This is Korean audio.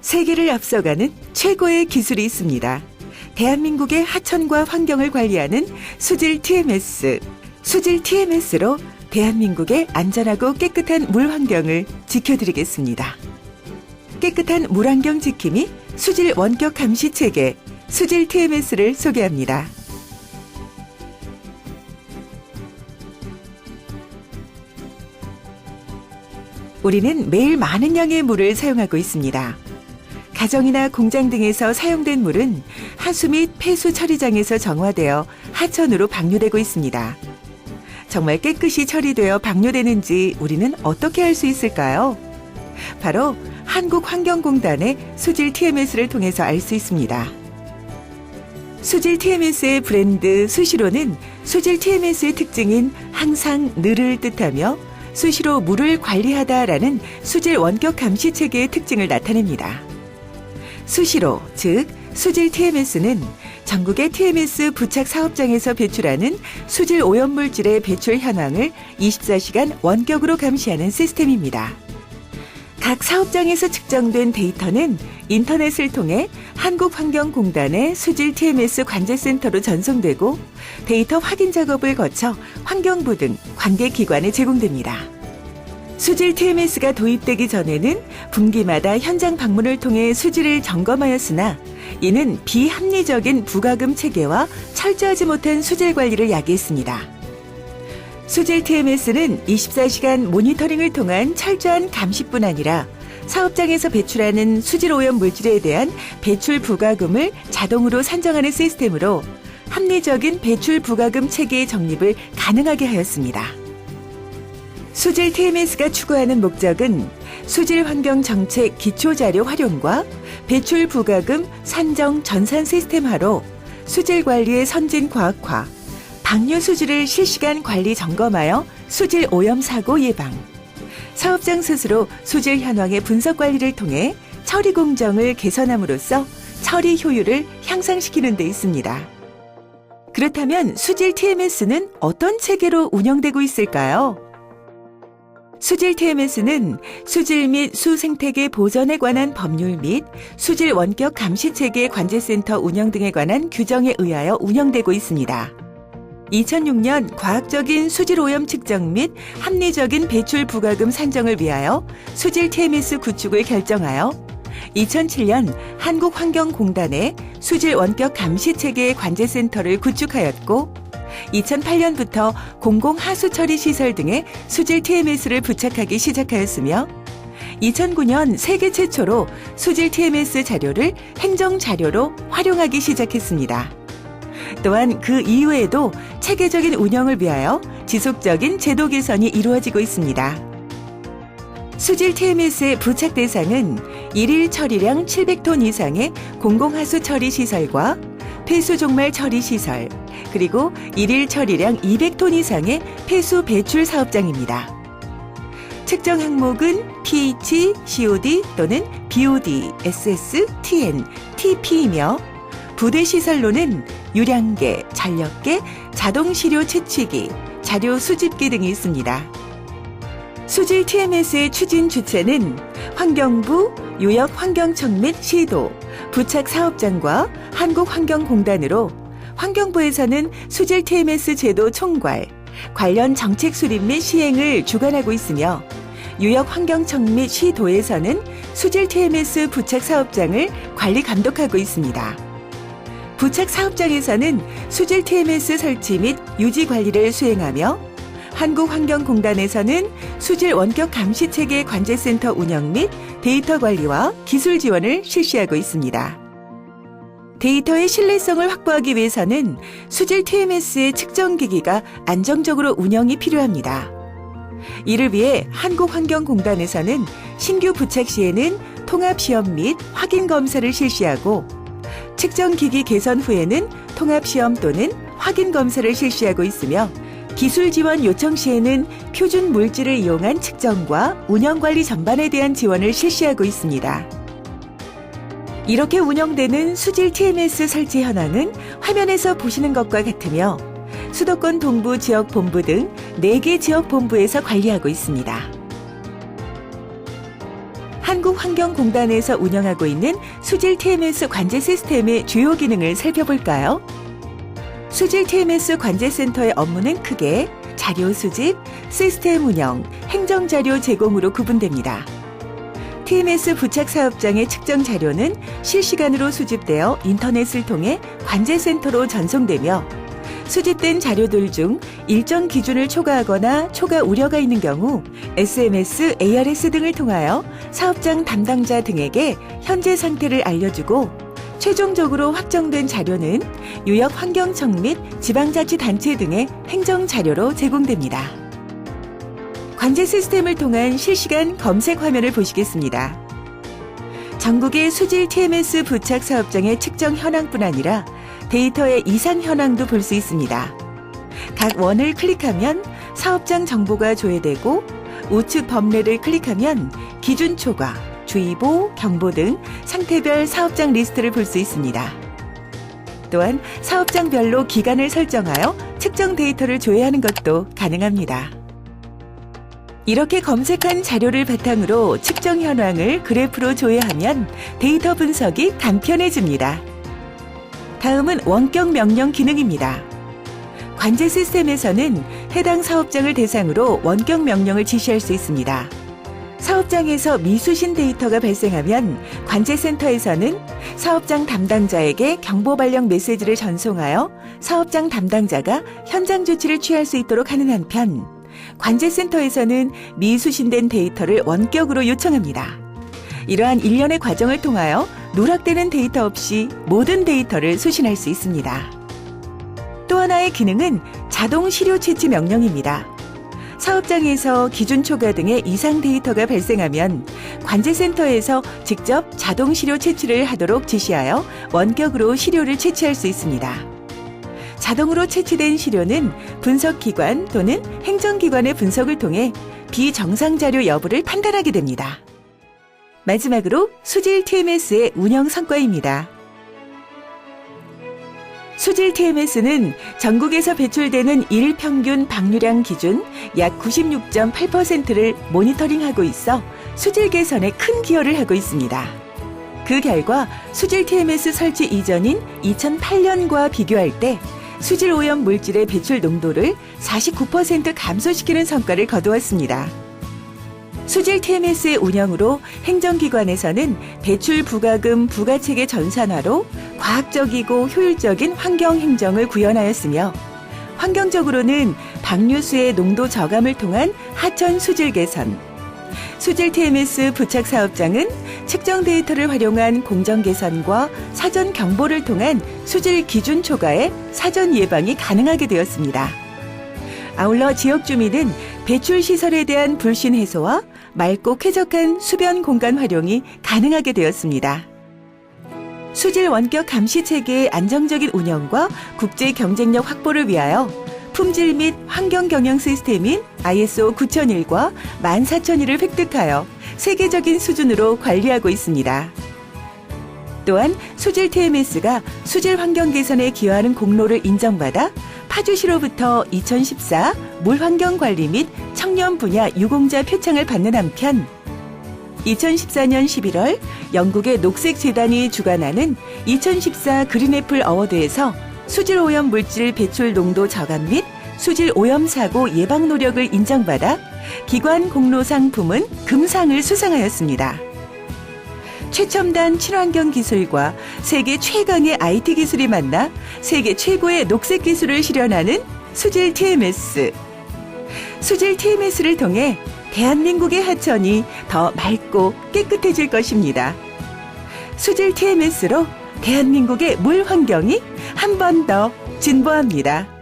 세계를 앞서가는 최고의 기술이 있습니다. 대한민국의 하천과 환경을 관리하는 수질 TMS. 수질 TMS로 대한민국의 안전하고 깨끗한 물 환경을 지켜드리겠습니다. 깨끗한 물 환경 지킴이 수질 원격 감시 체계 수질 TMS를 소개합니다. 우리는 매일 많은 양의 물을 사용하고 있습니다. 가정이나 공장 등에서 사용된 물은 하수 및 폐수 처리장에서 정화되어 하천으로 방류되고 있습니다. 정말 깨끗이 처리되어 방류되는지 우리는 어떻게 알 수 있을까요? 바로 한국환경공단의 수질 TMS를 통해서 알 수 있습니다. 수질 TMS의 브랜드 수시로는 수질 TMS의 특징인 항상 늘을 뜻하며 수시로 물을 관리하다라는 수질 원격 감시 체계의 특징을 나타냅니다. 수시로, 즉 수질 TMS는 전국의 TMS 부착 사업장에서 배출하는 수질 오염 물질의 배출 현황을 24시간 원격으로 감시하는 시스템입니다. 각 사업장에서 측정된 데이터는 인터넷을 통해 한국환경공단의 수질 TMS 관제센터로 전송되고 데이터 확인 작업을 거쳐 환경부 등 관계 기관에 제공됩니다. 수질 TMS가 도입되기 전에는 분기마다 현장 방문을 통해 수질을 점검하였으나 이는 비합리적인 부가금 체계와 철저하지 못한 수질 관리를 야기했습니다. 수질 TMS는 24시간 모니터링을 통한 철저한 감시뿐 아니라 사업장에서 배출하는 수질 오염 물질에 대한 배출 부가금을 자동으로 산정하는 시스템으로 합리적인 배출 부가금 체계의 정립을 가능하게 하였습니다. 수질 TMS가 추구하는 목적은 수질 환경 정책 기초 자료 활용과 배출 부가금 산정 전산 시스템화로 수질 관리의 선진 과학화, 방류 수질을 실시간 관리 점검하여 수질 오염 사고 예방, 사업장 스스로 수질 현황의 분석 관리를 통해 처리 공정을 개선함으로써 처리 효율을 향상시키는 데 있습니다. 그렇다면 수질 TMS는 어떤 체계로 운영되고 있을까요? 수질 TMS는 수질 및 수생태계 보전에 관한 법률 및 수질 원격 감시 체계 관제센터 운영 등에 관한 규정에 의하여 운영되고 있습니다. 2006년 과학적인 수질 오염 측정 및 합리적인 배출 부가금 산정을 위하여 수질 TMS 구축을 결정하여 2007년 한국환경공단의 수질 원격 감시 체계 관제센터를 구축하였고 2008년부터 공공 하수 처리 시설 등의 수질 TMS를 부착하기 시작하였으며 2009년 세계 최초로 수질 TMS 자료를 행정 자료로 활용하기 시작했습니다. 또한 그 이후에도 체계적인 운영을 위하여 지속적인 제도 개선이 이루어지고 있습니다. 수질 TMS의 부착 대상은 일일 처리량 700톤 이상의 공공하수 처리 시설과 폐수 종말 처리 시설, 그리고 일일 처리량 200톤 이상의 폐수 배출 사업장입니다. 측정 항목은 pH, COD 또는 BOD, SS, TN, TP이며 부대 시설로는 유량계, 잔력계, 자동 시료 채취기, 자료 수집기 등이 있습니다. 수질 TMS의 추진 주체는 환경부, 유역환경청 및 시도, 부착 사업장과 한국환경공단으로 환경부에서는 수질 TMS 제도 총괄, 관련 정책 수립 및 시행을 주관하고 있으며 유역환경청 및 시도에서는 수질 TMS 부착 사업장을 관리 감독하고 있습니다. 부착 사업장에서는 수질 TMS 설치 및 유지 관리를 수행하며 한국환경공단에서는 수질 원격 감시 체계 관제센터 운영 및 데이터 관리와 기술 지원을 실시하고 있습니다. 데이터의 신뢰성을 확보하기 위해서는 수질 TMS의 측정 기기가 안정적으로 운영이 필요합니다. 이를 위해 한국환경공단에서는 신규 부착 시에는 통합 시험 및 확인 검사를 실시하고 측정 기기 개선 후에는 통합 시험 또는 확인 검사를 실시하고 있으며 기술 지원 요청 시에는 표준 물질을 이용한 측정과 운영 관리 전반에 대한 지원을 실시하고 있습니다. 이렇게 운영되는 수질 TMS 설치 현황은 화면에서 보시는 것과 같으며 수도권 동부 지역 본부 등 4개 지역 본부에서 관리하고 있습니다. 한국환경공단에서 운영하고 있는 수질 TMS 관제 시스템의 주요 기능을 살펴볼까요? 수질 TMS 관제센터의 업무는 크게 자료 수집, 시스템 운영, 행정 자료 제공으로 구분됩니다. TMS 부착 사업장의 측정 자료는 실시간으로 수집되어 인터넷을 통해 관제센터로 전송되며 수집된 자료들 중 일정 기준을 초과하거나 초과 우려가 있는 경우 SMS, ARS 등을 통하여 사업장 담당자 등에게 현재 상태를 알려주고 최종적으로 확정된 자료는 유역 환경청 및 지방자치단체 등의 행정 자료로 제공됩니다. 관제 시스템을 통한 실시간 검색 화면을 보시겠습니다. 전국의 수질 TMS 부착 사업장의 측정 현황뿐 아니라 데이터의 이상 현황도 볼 수 있습니다. 각 원을 클릭하면 사업장 정보가 조회되고 우측 범례를 클릭하면 기준 초과, 주의보, 경보 등 상태별 사업장 리스트를 볼 수 있습니다. 또한 사업장별로 기간을 설정하여 측정 데이터를 조회하는 것도 가능합니다. 이렇게 검색한 자료를 바탕으로 측정 현황을 그래프로 조회하면 데이터 분석이 간편해집니다. 다음은 원격 명령 기능입니다. 관제 시스템에서는 해당 사업장을 대상으로 원격 명령을 지시할 수 있습니다. 사업장에서 미수신 데이터가 발생하면 관제센터에서는 사업장 담당자에게 경보 발령 메시지를 전송하여 사업장 담당자가 현장 조치를 취할 수 있도록 하는 한편 관제센터에서는 미수신된 데이터를 원격으로 요청합니다. 이러한 일련의 과정을 통하여 누락되는 데이터 없이 모든 데이터를 수신할 수 있습니다. 또 하나의 기능은 자동 시료 채취 명령입니다. 사업장에서 기준 초과 등의 이상 데이터가 발생하면 관제센터에서 직접 자동 시료 채취를 하도록 지시하여 원격으로 시료를 채취할 수 있습니다. 자동으로 채취된 시료는 분석기관 또는 행정기관의 분석을 통해 비정상 자료 여부를 판단하게 됩니다. 마지막으로 수질 TMS의 운영 성과입니다. 수질 TMS는 전국에서 배출되는 일 평균 방류량 기준 약 96.8%를 모니터링하고 있어 수질 개선에 큰 기여를 하고 있습니다. 그 결과 수질 TMS 설치 이전인 2008년과 비교할 때 수질 오염 물질의 배출 농도를 49% 감소시키는 성과를 거두었습니다. 수질 TMS의 운영으로 행정기관에서는 배출 부가금 부가체계 전산화로 과학적이고 효율적인 환경 행정을 구현하였으며 환경적으로는 방류수의 농도 저감을 통한 하천 수질 개선, 수질 TMS 부착 사업장은 측정 데이터를 활용한 공정 개선과 사전 경보를 통한 수질 기준 초과의 사전 예방이 가능하게 되었습니다. 아울러 지역 주민은 배출 시설에 대한 불신 해소와 맑고 쾌적한 수변 공간 활용이 가능하게 되었습니다. 수질 원격 감시 체계의 안정적인 운영과 국제 경쟁력 확보를 위하여 품질 및 환경 경영 시스템인 ISO 9001과 14001을 획득하여 세계적인 수준으로 관리하고 있습니다. 또한 수질 TMS가 수질 환경 개선에 기여하는 공로를 인정받아 파주시로부터 2014 물환경 관리 및 청년 분야 유공자 표창을 받는 한편 2014년 11월 영국의 녹색 재단이 주관하는 2014 그린애플 어워드에서 수질 오염 물질 배출 농도 저감 및 수질 오염 사고 예방 노력을 인정받아 기관 공로상 부문 금상을 수상하였습니다. 최첨단 친환경 기술과 세계 최강의 IT 기술이 만나 세계 최고의 녹색 기술을 실현하는 수질 TMS. 수질 TMS를 통해 대한민국의 하천이 더 맑고 깨끗해질 것입니다. 수질 TMS로 대한민국의 물 환경이 한 번 더 진보합니다.